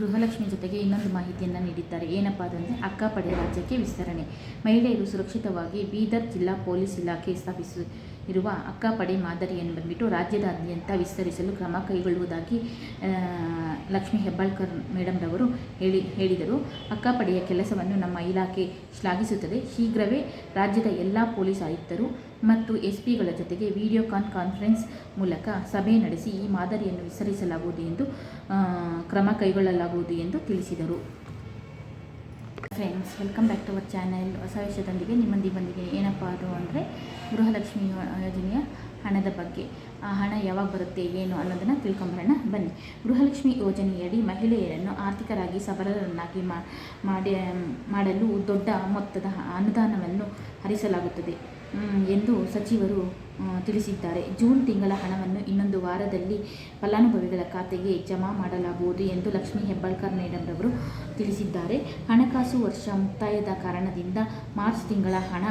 ಗೃಹಲಕ್ಷ್ಮಿ ಜೊತೆಗೆ ಇನ್ನೊಂದು ಮಾಹಿತಿಯನ್ನು ನೀಡಿದ್ದಾರೆ. ಏನಪ್ಪ ಅದಂದರೆ ಅಕ್ಕಪಡೆ ರಾಜ್ಯಕ್ಕೆ ವಿಸ್ತರಣೆ. ಮಹಿಳೆಯರು ಸುರಕ್ಷಿತವಾಗಿ ಬೀದರ್ ಜಿಲ್ಲಾ ಪೊಲೀಸ್ ಇಲಾಖೆ ಸ್ಥಾಪಿಸಿರುವ ಅಕ್ಕಪಡೆ ಮಾದರಿಯನ್ನು ಬಂದ್ಬಿಟ್ಟು ರಾಜ್ಯದಾದ್ಯಂತ ವಿಸ್ತರಿಸಲು ಕ್ರಮ ಕೈಗೊಳ್ಳುವುದಾಗಿ ಲಕ್ಷ್ಮೀ ಹೆಬ್ಬಾಳ್ಕರ್ ಮೇಡಮ್ರವರು ಹೇಳಿ, ಹೇಳಿದರು. ಅಕ್ಕಪಡೆಯ ಕೆಲಸವನ್ನು ನಮ್ಮ ಇಲಾಖೆ ಶ್ಲಾಘಿಸುತ್ತದೆ. ಶೀಘ್ರವೇ ರಾಜ್ಯದ ಎಲ್ಲ ಪೊಲೀಸ್ ಆಯುಕ್ತರು ಮತ್ತು ಎಸ್ ಪಿಗಳ ಜೊತೆಗೆ ವಿಡಿಯೋಕಾನ್ ಕಾನ್ಫರೆನ್ಸ್ ಮೂಲಕ ಸಭೆ ನಡೆಸಿ ಈ ಮಾದರಿಯನ್ನು ವಿಸ್ತರಿಸಲಾಗುವುದು ಎಂದು ಕ್ರಮ ಕೈಗೊಳ್ಳಲಾಗುವುದು ಎಂದು ತಿಳಿಸಿದರು. Friends welcome back to our channel ಹೊಸ ವಿಷಯದೊಂದಿಗೆ ನಿಮ್ಮಂದಿ ಬಂದಿಗೆ. ಏನಪ್ಪ ಅದು ಅಂದರೆ ಗೃಹಲಕ್ಷ್ಮಿ ಯೋಜನೆಯ ಹಣದ ಬಗ್ಗೆ. ಆ ಹಣ ಯಾವಾಗ ಬರುತ್ತೆ, ಏನು ಅನ್ನೋದನ್ನು ತಿಳ್ಕೊಂಬರೋಣ. ಬನ್ನಿ. ಗೃಹಲಕ್ಷ್ಮಿ ಯೋಜನೆಯಡಿ ಮಹಿಳೆಯರನ್ನು ಆರ್ಥಿಕರಾಗಿ ಸಬಲರನ್ನಾಗಿ ಮಾಡಿ ಮಾಡಲು ದೊಡ್ಡ ಮೊತ್ತದ ಅನುದಾನವನ್ನು ಹರಿಸಲಾಗುತ್ತದೆ. ಎಂದು ಸಚಿವರು ತಿಳಿಸಿದ್ದಾರೆ. ಜೂನ್ ತಿಂಗಳ ಹಣವನ್ನು ಇನ್ನೊಂದು ವಾರದಲ್ಲಿ ಫಲಾನುಭವಿಗಳ ಖಾತೆಗೆ ಜಮಾ ಮಾಡಲಾಗುವುದು ಎಂದು ಲಕ್ಷ್ಮೀ ಹೆಬ್ಬಾಳ್ಕರ್ ಮೇಡಮ್ರವರು ತಿಳಿಸಿದ್ದಾರೆ. ಹಣಕಾಸು ವರ್ಷ ಮುಕ್ತಾಯದ ಕಾರಣದಿಂದ ಮಾರ್ಚ್ ತಿಂಗಳ ಹಣ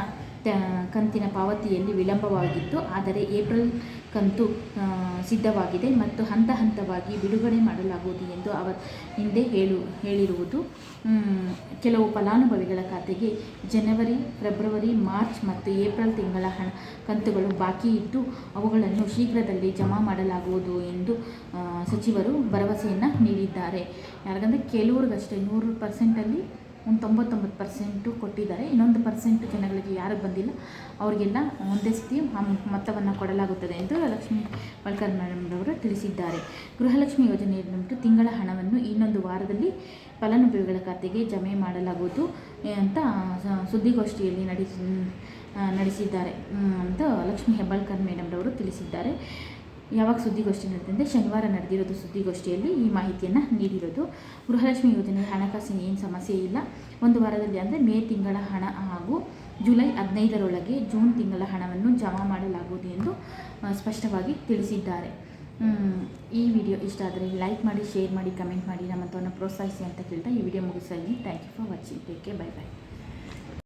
ಕಂತಿನ ಪಾವತಿಯಲ್ಲಿ ವಿಳಂಬವಾಗಿತ್ತು. ಆದರೆ ಏಪ್ರಿಲ್ ಕಂತು ಸಿದ್ಧವಾಗಿದೆ ಮತ್ತು ಹಂತ ಹಂತವಾಗಿ ಬಿಡುಗಡೆ ಮಾಡಲಾಗುವುದು ಎಂದು ಅವ ಹಿಂದೆ ಹೇಳು, ಹೇಳಿರುವುದು. ಕೆಲವು ಫಲಾನುಭವಿಗಳ ಖಾತೆಗೆ ಜನವರಿ, ಫೆಬ್ರವರಿ, ಮಾರ್ಚ್ ಮತ್ತು ಏಪ್ರಿಲ್ ತಿಂಗಳ ಹಣ ಕಂತುಗಳು ಬಾಕಿ ಇದ್ದು ಅವುಗಳನ್ನು ಶೀಘ್ರದಲ್ಲಿ ಜಮಾ ಮಾಡಲಾಗುವುದು ಎಂದು ಸಚಿವರು ಭರವಸೆಯನ್ನು ನೀಡಿದ್ದಾರೆ. ಯಾರಿಗಂದರೆ ಕೆಲವ್ರಿಗಷ್ಟೇ ನೂರು ಪರ್ಸೆಂಟಲ್ಲಿ ಒಂದು ತೊಂಬತ್ತೊಂಬತ್ತು ಪರ್ಸೆಂಟು ಕೊಟ್ಟಿದ್ದಾರೆ. ಇನ್ನೊಂದು ಪರ್ಸೆಂಟ್ ಜನಗಳಿಗೆ ಯಾರು ಬಂದಿಲ್ಲ. ಅವರಿಗೆಲ್ಲ ಒಂದೇ ಸತಿ ಮೊತ್ತವನ್ನು ಕೊಡಲಾಗುತ್ತದೆ ಎಂದು ಲಕ್ಷ್ಮೀ ಬಳ್ಕರ್ ಮೇಡಮ್ರವರು ತಿಳಿಸಿದ್ದಾರೆ. ಗೃಹಲಕ್ಷ್ಮಿ ಯೋಜನೆಯನ್ನುಂಟು ತಿಂಗಳ ಹಣವನ್ನು ಇನ್ನೊಂದು ವಾರದಲ್ಲಿ ಫಲಾನುಭವಿಗಳ ಖಾತೆಗೆ ಜಮೆ ಮಾಡಲಾಗುವುದು ಅಂತ ಸುದ್ದಿಗೋಷ್ಠಿಯಲ್ಲಿ ನಡೆಸಿ ನಡೆಸಿದ್ದಾರೆ ಅಂತ ಲಕ್ಷ್ಮಿ ಹೆಬ್ಬಾಳ್ಕರ್ ಮೇಡಮ್ರವರು ತಿಳಿಸಿದ್ದಾರೆ. ಯಾವಾಗ ಸುದ್ದಿಗೋಷ್ಠಿ ನಡೆದಂತೆ ಶನಿವಾರ ನಡೆದಿರೋದು ಸುದ್ದಿಗೋಷ್ಠಿಯಲ್ಲಿ ಈ ಮಾಹಿತಿಯನ್ನು ನೀಡಿರೋದು. ಗೃಹಲಕ್ಷ್ಮಿ ಯೋಜನೆಯ ಹಣಕಾಸಿನ ಏನು ಸಮಸ್ಯೆ ಇಲ್ಲ. ಒಂದು ವಾರದಲ್ಲಿ ಅಂದರೆ ಮೇ ತಿಂಗಳ ಹಣ ಹಾಗೂ ಜುಲೈ ಹದಿನೈದರೊಳಗೆ ಜೂನ್ ತಿಂಗಳ ಹಣವನ್ನು ಜಮಾ ಮಾಡಲಾಗುವುದು ಎಂದು ಸ್ಪಷ್ಟವಾಗಿ ತಿಳಿಸಿದ್ದಾರೆ. ಈ ವಿಡಿಯೋ ಇಷ್ಟ ಆದರೆ ಲೈಕ್ ಮಾಡಿ, ಶೇರ್ ಮಾಡಿ, ಕಮೆಂಟ್ ಮಾಡಿ ನಮ್ಮಂಥವನ್ನು ಪ್ರೋತ್ಸಾಹಿಸಿ ಅಂತ ಕೇಳ್ತಾ ಈ ವಿಡಿಯೋ ಮುಗಿಸ್ತಾ ಇದ್ದೀನಿ. Thank you for watching take care bye bye